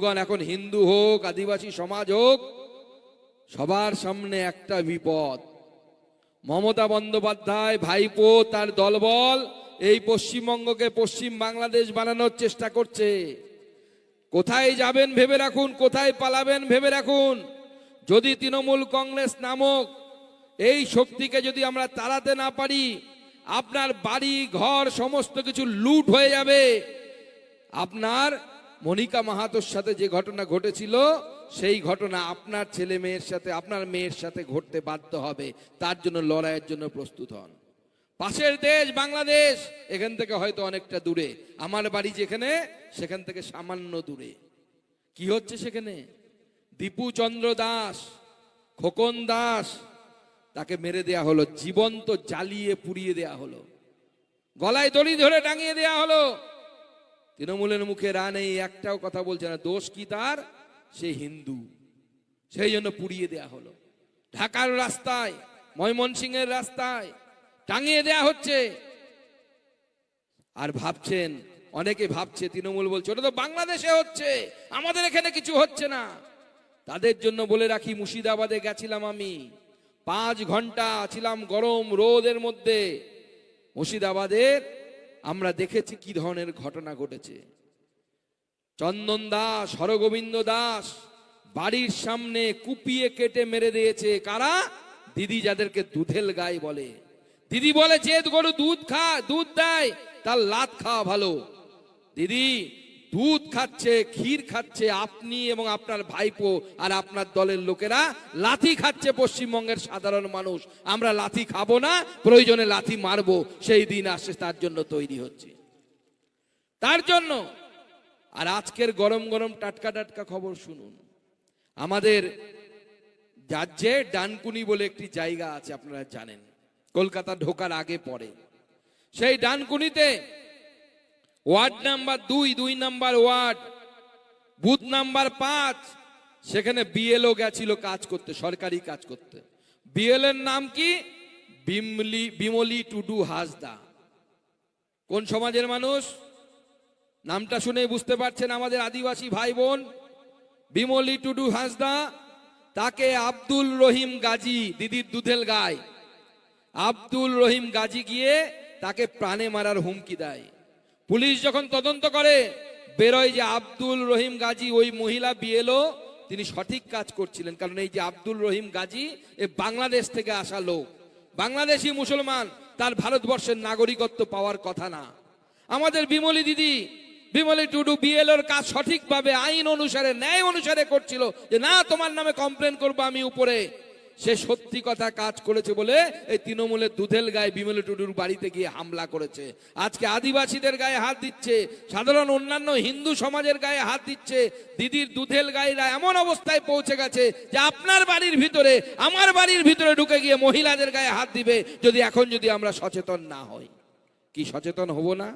এখন হিন্দু হোক, আদিবাসী সমাজ হোক, সবার সামনে একটা বিপদ। মমতা বন্দ্যোপাধ্যায় ভাইপো তার দলবল এই পশ্চিমবঙ্গকে পশ্চিম বাংলাদেশ বানানোর চেষ্টা করছে। কোথায় যাবেন ভেবে রাখুন, কোথায় পালাবেন ভেবে রাখুন। যদি তৃণমূল কংগ্রেস নামক এই শক্তিকে যদি আমরা তাড়াতে না পারি, আপনার বাড়ি, ঘর, সমস্ত কিছু লুট হয়ে যাবে। আপনার মনিকা মাহাতোর সাথে যে ঘটনা ঘটেছিল, সেই ঘটনা আপনার ছেলে মেয়ের সাথে, আপনার মেয়ের সাথে ঘটতে বাধ্য হবে। তার জন্য লড়াইয়ের জন্য প্রস্তুত হন। পাশের দেশ, বাংলাদেশ, এখান থেকে হয়তো অনেকটা দূরে। আমার বাড়ি যেখানে, সেখান থেকে সামান্য দূরে। কি হচ্ছে সেখানে? দীপু চন্দ্র দাস, খোকন দাস, তাকে মেরে দেয়া হলো, জীবন্ত জ্বালিয়ে পুড়িয়ে দেয়া হলো। গলায় দড়ি ধরে টাঙিয়ে দেয়া হলো। তৃণমূলের মুখে রা নেই একটাও কথা বলছে না। দোষ কি তার? সে হিন্দু। সেই জন্য পুড়িয়ে দেয়া হলো। ঢাকার রাস্তায়, ময়মনসিংহের রাস্তায় টাঙিয়ে দেয়া হচ্ছে। আর ভাবছেন, অনেকে ভাবছে, তৃণমূল বলছে, ওটা তো বাংলাদেশে হচ্ছে। আমাদের এখানে কিছু হচ্ছে না। তাদের জন্য বলে রাখি, মুর্শিদাবাদে গেছিলাম আমি। পাঁচ ঘণ্টা ছিলাম গরম রোদের মধ্যে। মুর্শিদাবাদের আমরা দেখেছি কি ধরনের ঘটনা ঘটেছে। চন্দন দাস, হরগোবিন্দ দাস বাড়ির সামনে কুপিয়ে কেটে মেরে দিয়েছে। কারা? দিদি যাদেরকে দুধেল গায়ে বলে। দিদি বলে, যে গরু দুধ খা দুধ দেয়, তার লাত খাওয়া ভালো। দিদি দুধ খাচ্ছে, ক্ষীর খাচ্ছে, আপনি এবং আপনার ভাইপো আর আপনার দলের লোকেরা লাথি খাচ্ছে পশ্চিমবঙ্গের সাধারণ মানুষ। আমরা লাথি খাব না, প্রয়োজনে লাথি মারবো। সেই দিন আসছে তার জন্য তৈরি হচ্ছে। তার জন্য। আর আজকের গরম গরম টাটকা টাটকা খবর শুনুন। আমাদের রাজ্যে ডানকুনি বলে একটি জায়গা আছে, আপনারা জানেন। কলকাতা ঢোকার আগে পরে সেই ডানকুনিতে ওয়ার্ড নাম্বার দুই দুই নাম্বার ওয়ার্ড, বুথ নাম্বার পাঁচ, সেখানে বিএলও গেছিল কাজ করতে, সরকারি কাজ করতে। বিএল এর নাম কি? বিমলি বিমলি টুডু হাসদা। কোন সমাজের মানুষ? নামটা শুনে বুঝতে পারছেন আমাদের আদিবাসী ভাই বোন বিমলি টুডু হাসদা, তাকে আব্দুল রহিম গাজী, দিদির দুধেল গায় আব্দুল রহিম গাজী গিয়ে তাকে প্রাণে মারার হুমকি দেয়। পুলিশ যখন তদন্ত করে, বেরোয় যে আব্দুল রহিম গাজী, ওই মহিলা বিএলও, তিনি সঠিক কাজ করছিলেন। কারণ এই যে আব্দুল রহিম গাজী, এ বাংলাদেশ থেকে আসা লোক। বাংলাদেশি মুসলমান, তার ভারতবর্ষের নাগরিকত্ব পাওয়ার কথা না। আমাদের বিমলি দিদি, বিমলি টুডু বিএলওর কাজ সঠিকভাবে আইন অনুসারে, ন্যায় অনুসারে করছিল যে, না, তোমার নামে কমপ্লেন করব আমি উপরে। সে সত্যি কথা কাজ করেছে বলে এই তৃণমূলের দুধেল গায়ে বিমল টুডুর বাড়িতে গিয়ে হামলা করেছে। আজকে আদিবাসীদের গায়ে হাত দিচ্ছে, সাধারণ অন্যান্য হিন্দু সমাজের গায়ে হাত দিচ্ছে, দিদির দুধেল গায়েরা এমন অবস্থায় পৌঁছে গেছে যে আপনার বাড়ির ভিতরে, আমার বাড়ির ভিতরে ঢুকে গিয়ে মহিলাদের গায়ে হাত দিবে, যদি এখন যদি আমরা সচেতন না হই। কি সচেতন হব না?